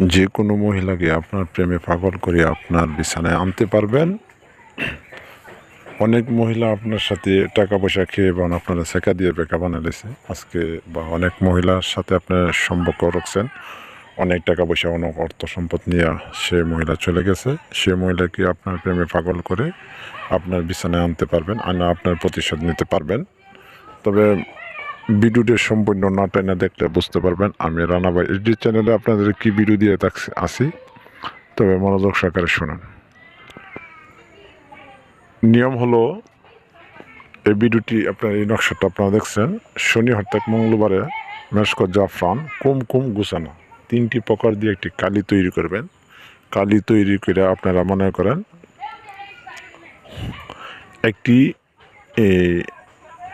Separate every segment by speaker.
Speaker 1: যে কোনো মহিলাকে আপনার প্রেমে পাগল করে আপনার বিছানায় আনতে পারবেন। অনেক মহিলা আপনার সাথে টাকা পয়সা খেয়ে এবং আপনারা শেখা দিয়ে বেকা বানালেছে আজকে বা অনেক মহিলার সাথে আপনার সম্পর্ক রাখছেন অনেক টাকা পয়সা, অনেক অর্থ সম্পদ নিয়ে সে মহিলা চলে গেছে। সে মহিলাকে আপনার প্রেমে পাগল করে আপনার বিছানায় আনতে পারবেন, আনা আপনার প্রতিশোধ নিতে পারবেন। তবে ভিডিওটি সম্পূর্ণ না টেনে দেখলে বুঝতে পারবেন। আমি রানাবাই এইচডি চ্যানেলে আপনাদের কি ভিডিও দিয়ে আসি তবে মনোযোগ সহকারে শুনুন। নিয়ম হলো, এই ভিডিওটি আপনার এই নকশাটা আপনারা দেখছেন। শনি হরতাক মঙ্গলবারে মেশকর জাফরান কুম কুম গুছানো। তিনটি প্রকার দিয়ে একটি কালি তৈরি করবেন। কালি তৈরি করে আপনারা মনে করেন, একটি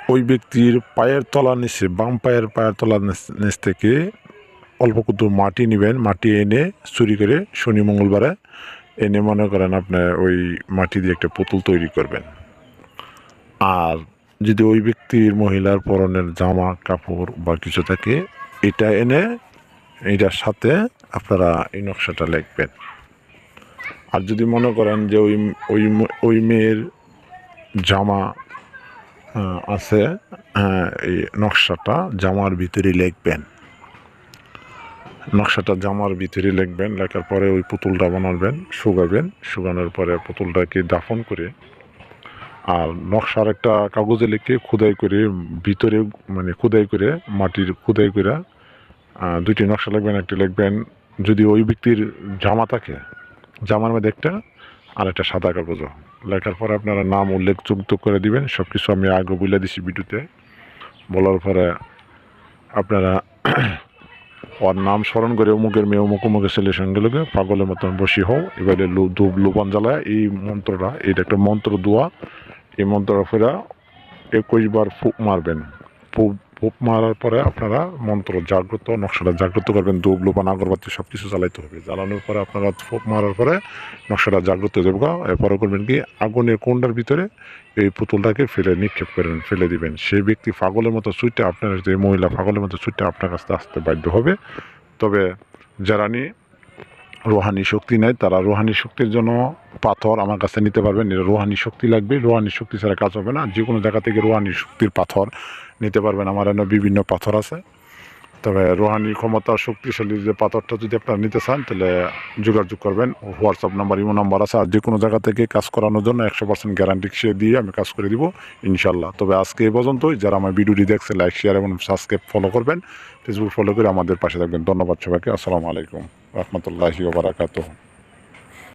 Speaker 1: ওই ব্যক্তির পায়ের তলা নিচে, বাম পায়ের পায়ের তলা নিচ- থেকে অল্প কিছু মাটি নেবেন, মাটি এনে চুরি করে শনি মঙ্গলবারে এনে মনে করেন আপনার ওই মাটি দিয়ে একটা পুতুল তৈরি করবেন। আর যদি ওই ব্যক্তির মহিলার পরনের জামা, কাপড় বা কিছু থাকে, এটা এনে এটার সাথে আপনারা এই নকশাটা লিখবেন। আর যদি মনে করেন যে ওই ওই ওই মেয়ের জামা আছে এই নকশাটা জামার ভিতরে লিখবেন। নকশাটা জামার ভিতরে লেখবেন, লেখার পরে ওই পুতুলটা বানাবেন, শুকাবেন, শুকানোর পরে পুতুলটাকে দাফন করে আর নকশার একটা কাগজে লিখে খুদাই করে ভিতরে মানে খুদাই করে মাটির খুদাই করে দুইটি নকশা লিখবেন, একটি লিখবেন। যদি ওই ব্যক্তির জামা থাকে, জামার মধ্যে একটা আর একটা সাদা কাগজও। লেখার পরে আপনারা নাম উল্লেখযুক্ত করে দিবেন। সব কিছু আমি আগে বলে দিছি ভিডিওতে। বলার পরে আপনারা ওর নাম স্মরণ করে অমুকের মেয়ে, অমুক অমুকের ছেলের সঙ্গে লোকে পাগলের মতন বসি হও। এবারে ধূপ লোপান জ্বালায়। এই মন্ত্রটা, এটা একটা মন্ত্র দোয়া। এই মন্ত্রটা ফেরা একুশ বার ফুক মারবেন। ফুক ফুক মারার পরে আপনারা মন্ত্র জাগ্রত, নকশাটা জাগ্রত করবেন দুব লোপান আগরবাতি সব কিছু চালাইতে হবে। জ্বালানোর পরে আপনারা ফুক মারার পরে নকশাটা জাগ্রত হয়ে যাবে। এরপরে করবেন কি, আগুনের কোনটার ভিতরে এই পুতুলটাকে ফেলে, নিক্ষেপ করবেন ফেলে দিবেন। সেই ব্যক্তি পাগলের মতো ছুটে আপনার, যে মহিলা ফাগলের মতো ছুটে আপনার কাছে আসতে বাধ্য হবে। তবে যারা নি রোহানি শক্তি নেয় তারা রোহানি শক্তির জন্য পাথর আমার কাছে নিতে পারবেন এটা রোহানি শক্তি লাগবে। রোহানি শক্তি ছাড়া কাজ হবে না। যে কোনো জায়গা থেকে রোহানি শক্তির পাথর নিতে পারবেন। আমার এনে বিভিন্ন পাথর আছে। তবে রোহানি ক্ষমতা শক্তিশালী যে পাথরটা যদি আপনারা নিতে চান, তাহলে যোগাযোগ করবেন। হোয়াটসঅ্যাপ নাম্বার, ইমো নাম্বার আছে। আর যে কোনো জায়গা থেকে কাজ করানোর জন্য একশো পার্সেন্ট গ্যারান্টি সে দিয়ে আমি কাজ করে দিব ইনশাল্লাহ তবে আজকে এই পর্যন্তই। যারা আমার ভিডিওটি দেখছে, লাইক শেয়ার এবং সাবস্ক্রাইব ফলো করবেন ফেসবুক ফলো করে আমাদের পাশে থাকবেন। ধন্যবাদ সবাইকে। আসসালামু আলাইকুম। রহমতুল্লাহি বারাকাতুহ।